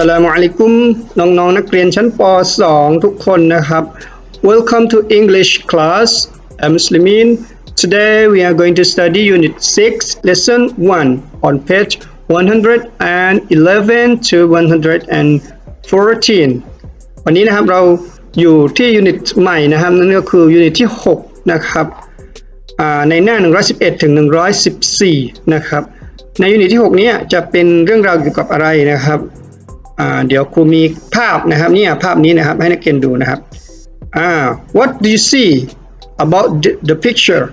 สลามุอะลัยกุมน้องๆนักเรียนชั้นป .2 ทุกคนนะครับ Welcome to English class I'm Muslimin Today we are going to study Unit 6 Lesson 1 on page 111 to 114 วันนี้นะครับเราอยู่ที่ Unit ใหม่นะครับ นั่นก็คือ Unit ที่ 6 นะครับอ่าในหน้า 111 ถึง 114 นะครับในยูนิตที่ 6 นี้จะเป็นเรื่องราวเกี่ยวกับอะไรนะครับ เดี๋ยวครูมีภาพนะครับเนี่ยภาพนี้นะครับให้นักเรียนดูนะครับอ่า what do you see about the, the picture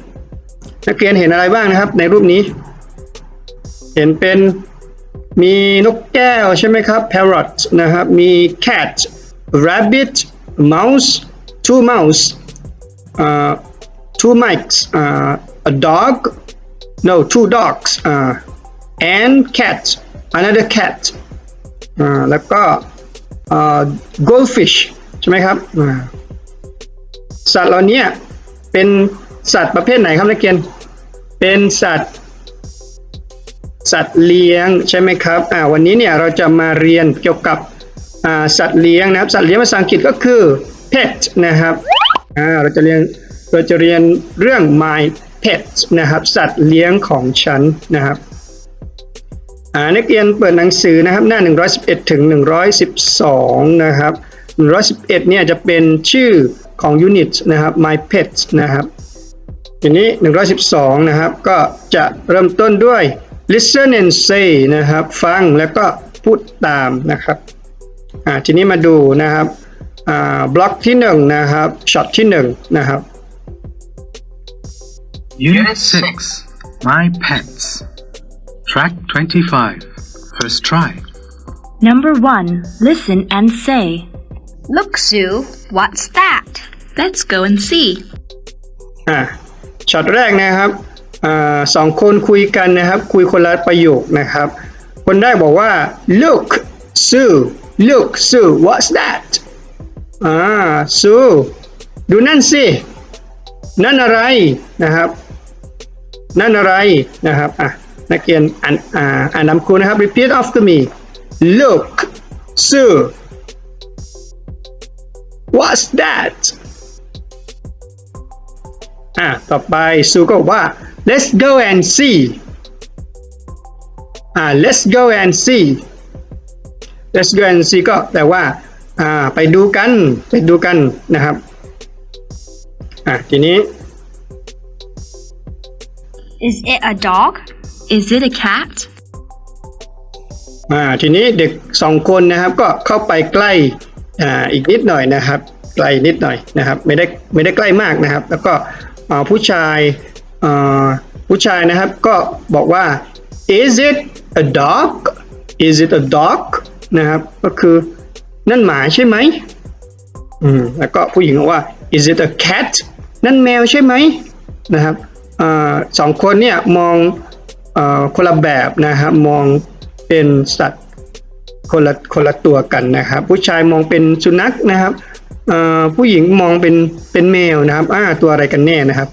นักเรียนเห็นอะไรบ้างนะครับ ในรูปนี้ เห็นเป็นมีนกแก้วใช่ไหมครับ parrot นะครับ มี cat rabbit mouse two mouse uh, two mice uh, a dog no two dogs uh, and cat another cat อ่าแล้วก็อ่า goldfish ใช่ไหมครับอ่าสัตว์เหล่านี้เป็นสัตว์ประเภทไหนครับนักเรียน เป็นสัตว์ สัตว์เลี้ยงใช่ไหมครับอ่าวันนี้เนี่ยเราจะมาเรียนเกี่ยวกับอ่าสัตว์เลี้ยงนะครับ สัตว์เลี้ยงภาษาอังกฤษก็คือ pet นะครับอ่าเราจะเรียนเราจะเรียนเรื่อง my pet นะครับ สัตว์เลี้ยงของฉันนะครับ นักเรียนเปิดหนังสือนะครับหน้า 111 ถึง 112 นะครับ 111 เนี่ยจะเป็นชื่อของ unit นะครับ my pets นะครับทีนี้ 112 นะครับ ก็จะเริ่มต้นด้วย listen and say นะครับ ฟังแล้วก็พูดตามนะครับทีนี้มาดูนะครับบล็อกที่ 1 นะครับช็อตที่ 1 นะครับ Unit 6 My Pets Track 25 First try Number one, listen and say. Look, Sue, what's that? Let's go and see. อ่าช็อตแรกนะครับอ่าสองคนคุยกันนะครับ คุยคนละประโยคนะครับ คนแรกบอกว่า look Sue look Sue what's that อ่า Sue ดูนั่นสิ นั่นอะไรนะครับ นั่นอะไรนะครับอะ นักเรียนอ่านอ่าอ่านนำครูนะครับ repeat after me look Sue what's that อะต่อไปซูก็บอกว่า let's go and see อ่า let's go and see let's go and see ก็แปลว่าอ่าไปดูกันไปดูกันนะครับอะทีนี้ Is it a dog? Is it a cat? อ่าทีนี้เด็กสองคนนะครับก็เข้าไปใกล้อ่าอีกนิดหน่อยนะครับไกลนิดหน่อยนะครับไม่ได้ไม่ได้ใกล้มากนะครับ แล้วก็ผู้ชายผู้ชายนะครับก็บอกว่า is it a dog is it a dog นะครับก็คือนั่นหมาใช่ไหมอืมแล้วก็ผู้หญิงบอกว่า is it a cat นั่นแมวใช่ไหมนะครับอสองคนเนี่ยมอง คนละแบบนะครับมองเป็นสัตว์คนละคนละตัวกันนะครับ ผู้ชายมองเป็นสุนัขนะครับผู้หญิงมองเป็นเป็นแมวนะครับอ่าตัวอะไรกันแน่นะครับ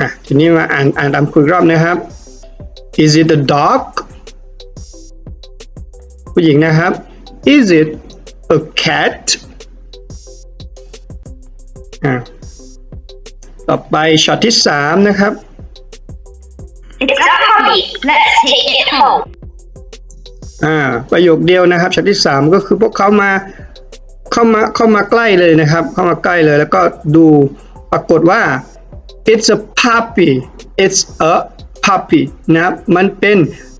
อะทีนี้มาอ่านอ่านตามคุยรอบนะครับ is it a dog ผู้หญิงนะครับ is it a cat อ่าต่อไปช็อตที่สามนะครับ It's a puppy. Let's take it home. อ่า ประโยคเดียวนะครับช็อตที่สามก็คือพวกเขามาเข้ามาเข้ามาใกล้เลยนะครับ เข้ามาใกล้เลย แล้วก็ดูปรากฏว่า it's a puppy it's a puppy นะครับมันเป็น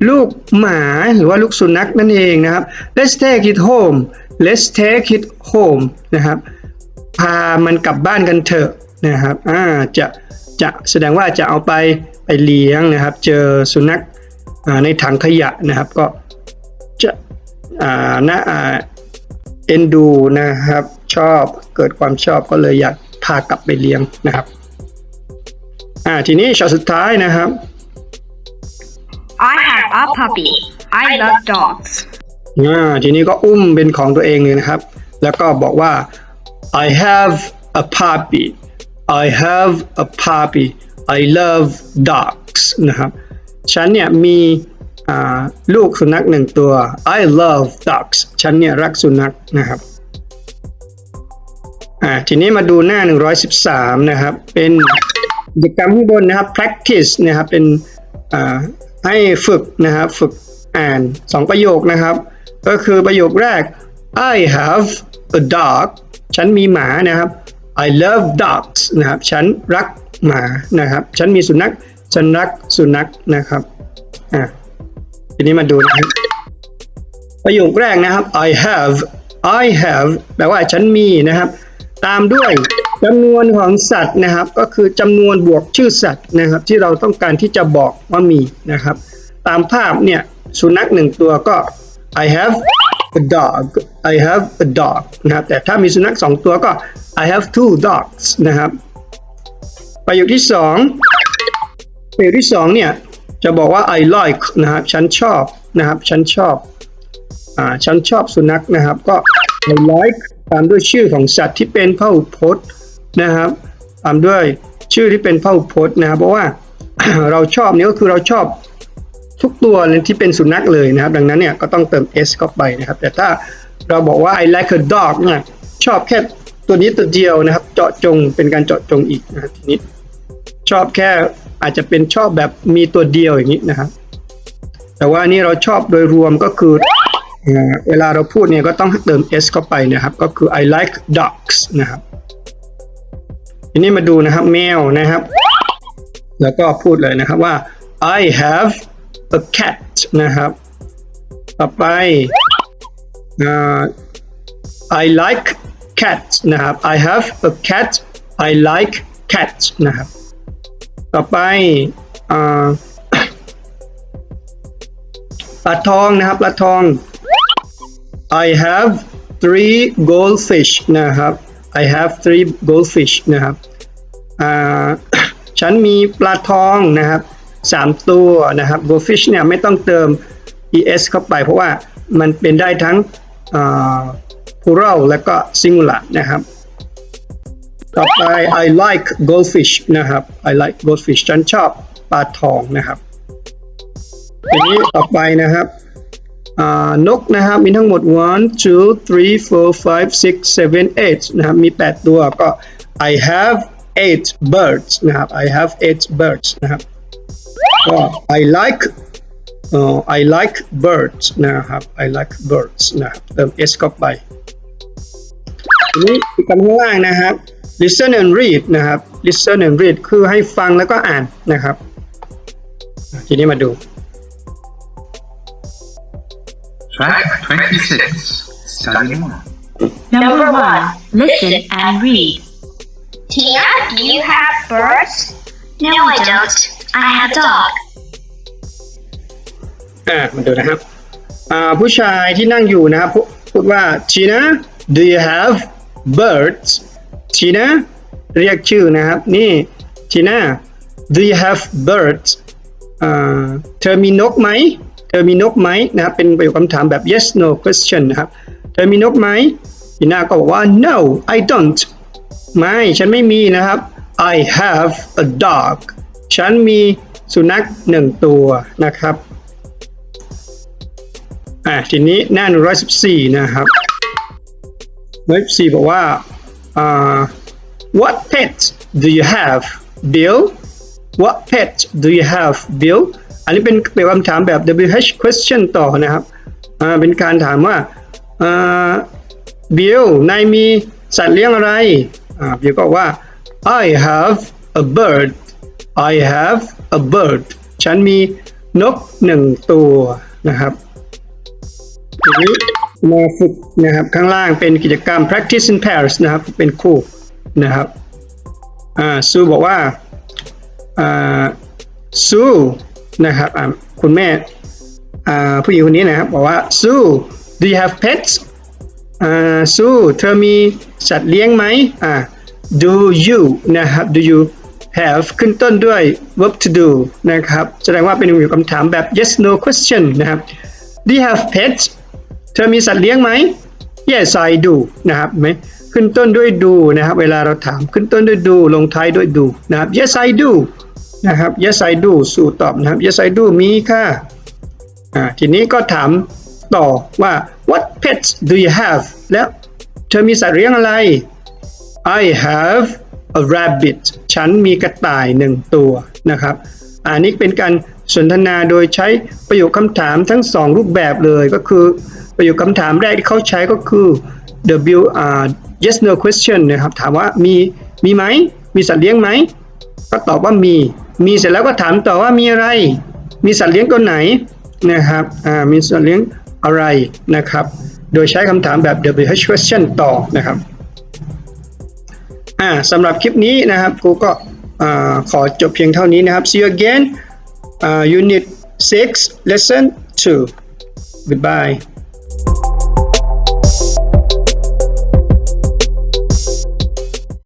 ลูกหมาหรือว่าลูกสุนัขนั่นเองนะครับ let's take it home let's take it home นะครับ พามันกลับบ้านกันเถอะ นะครับอ่าจะจะแสดงว่าจะเอาไปไปเลี้ยงนะครับ เจอสุนัขอ่าในถังขยะนะครับ ก็จะอ่าน่าอ่าเอ็นดูนะครับ ชอบเกิดความชอบก็เลยอยากพากลับไปเลี้ยงนะครับอ่าทีนี้ช็อตสุดท้ายนะครับ I have a puppy. I love dogs. อ่าทีนี้ก็อุ้มเป็นของตัวเองเลยนะครับ แล้วก็บอกว่า I have a puppy I have a puppy I love dogs นะครับ ฉันเนี่ยมีลูกสุนัขหนึ่งตัว I love dogs ฉันเนี่ยรักสุนัขนะครับทีนี้มาดูหน้า 113 นะครับ เป็นกิจกรรมข้างบนนะครับ practice นะครับ เป็นให้ฝึกนะครับ ฝึกอ่านสองประโยคนะครับ ก็คือประโยคแรก I have a dog ฉันมีหมานะครับ I love dogs นะครับ ฉันรักหมานะครับ ฉันมีสุนัข ฉันรักสุนัขนะครับ อะ ทีนี้มาดูนะครับ ประโยคแรกนะครับ I have I have แปลว่าฉันมีนะครับ ตามด้วยจำนวนของสัตว์นะครับ ก็คือจำนวนบวกชื่อสัตว์นะครับ ที่เราต้องการที่จะบอกว่ามีนะครับ ตามภาพเนี่ยสุนัขหนึ่งตัวก็ I have a dog I have a dog นะครับแต่ถ้ามีสุนัขสองตัวก็ I have two dogs นะครับประโยคที่สองประโยคที่สองเนี่ยจะบอกว่า I like นะครับฉันชอบนะครับฉันชอบอ่าฉันชอบสุนัขนะครับก็ I like ตามด้วยชื่อของสัตว์ที่เป็นพหูพจน์นะครับตามด้วยชื่อที่เป็นพหูพจน์นะครับเพราะว่าเราชอบเนี่ยก็คือเราชอบ ทุกตัวเลยที่เป็นสุนัขเลยนะครับ ดังนั้นเนี่ยก็ต้องเติม s เข้าไปนะครับ แต่ถ้าเราบอกว่า I like a dog เนี่ยชอบแค่ตัวนี้ตัวเดียวนะครับ เจาะจงเป็นการเจาะจงอีกนะครับทีนี้ชอบแค่อาจจะเป็นชอบแบบมีตัวเดียวอย่างนี้นะครับ แต่ว่านี่เราชอบโดยรวมก็คือเวลาเราพูดเนี่ยก็ต้องเติม s เข้าไปนะครับ ก็คือ I like dogs นะครับทีนี้มาดูนะครับแมวนะครับ แล้วก็พูดเลยนะครับว่า I have a cat นะครับ ต่อไป I like cat นะครับ I have a cat I like cat นะครับ ต่อไปปลาทองนะครับปลาทอง I have three goldfish นะครับ I have three goldfish นะครับฉันมีปลาทองนะครับ สามตัวนะครับ goldfish เนี่ยไม่ต้องเติม es เข้าไป เพราะว่ามันเป็นได้ทั้ง plural และก็ singular นะครับ ต่อไป I like goldfish นะครับ I like goldfish ฉันชอบปลาทองนะครับทีนี้ต่อไปนะครับนกนะครับ มีทั้งหมด one two three four five six seven eight นะครับ มี 8 ตัวก็ I have eight birds นะครับ I have eight birds นะครับ I like เอ่อ I like birds นะครับ I like birds นะครับ เติม s เข้าไป ทีนี้อีกคำข้างล่างนะครับ listen and read นะครับ listen and read คือให้ฟังแล้วก็อ่านนะครับ ทีนี้มาดู Track 26. Study more. Number one, listen and read. Tina, do you have birds? No, I don't. I have a dog. อ่ามาดูนะครับอ่าผู้ชายที่นั่งอยู่นะครับพูพูดว่า Tina do you have birds Tina เรียกชื่อนะครับ นี่ Tina do you have birds อ่าเธอมีนกไหมเธอมีนกไหมนะครับเป็นประโยคคำถามแบบ yes no question นะครับ เธอมีนกไหม Tina ก็บอกว่า no I don't ไม่ ฉันไม่มีนะครับ I have a dog ฉันมีสุนัขหนึ่งตัวนะครับ อ่าทีนี้หน้า 114 นะครับ114บอกว่าอ่า what pet do you have Bill what pet do you have Bill อันนี้เป็นเป็นคำถามแบบ WH question ต่อนะครับ อ่า เป็นการถามว่า อ่า Bill นายมีสัตว์เลี้ยงอะไร อ่า Bill ก็บอกว่า I have a bird I have a bird ฉันมีนกหนึ่งตัวนะครับทีนี้มาฝึกนะครับข้างล่างเป็นกิจกรรม practice in pairs นะครับ เป็นคู่นะครับอ่าซูบอกว่าอ่าซูนะครับอ่าคุณแม่อ่าผู้หญิงคนนี้นะครับ บอกว่าซู do you have pets อ่าซูเธอมีสัตว์เลี้ยงไหมอ่า do you นะครับ do you have ขึ้นต้นด้วย verb to do นะครับ แสดงว่าเป็นคำถามแบบ yes no question นะครับ do you have pets เธอมีสัตว์เลี้ยงไหม Yes I do นะครับไหมขึ้นต้นด้วย do นะครับ เวลาเราถามขึ้นต้นด้วย do ลงท้ายด้วย do นะครับ Yes I do นะครับ Yes I do สู่ตอบนะครับ Yes I do มีค่ะอ่าทีนี้ก็ถามต่อว่า what pets do you have แล้วเธอมีสัตว์เลี้ยงอะไร I have a rabbit ฉันมีกระต่ายหนึ่งตัวนะครับอันนี้เป็นการสนทนาโดยใช้ประโยคคำถามทั้งสองรูปแบบเลยก็คือประโยคคำถามแรกที่เขาใช้ก็คือ W uh, yes no question นะครับถามว่ามีมีไหม มีสัตว์เลี้ยงไหม ก็ตอบว่ามี มีเสร็จแล้วก็ถามต่อว่ามีอะไร มีสัตว์เลี้ยงตัวไหนนะครับมีสัตว์เลี้ยงอะไรนะครับ โดยใช้คำถามแบบ WH question ต่อนะครับ อ่าสำหรับคลิปนี้นะครับกูก็อ่าขอจบเพียงเท่านี้นะครับ see you again uh, unit 6 lesson 2 goodbye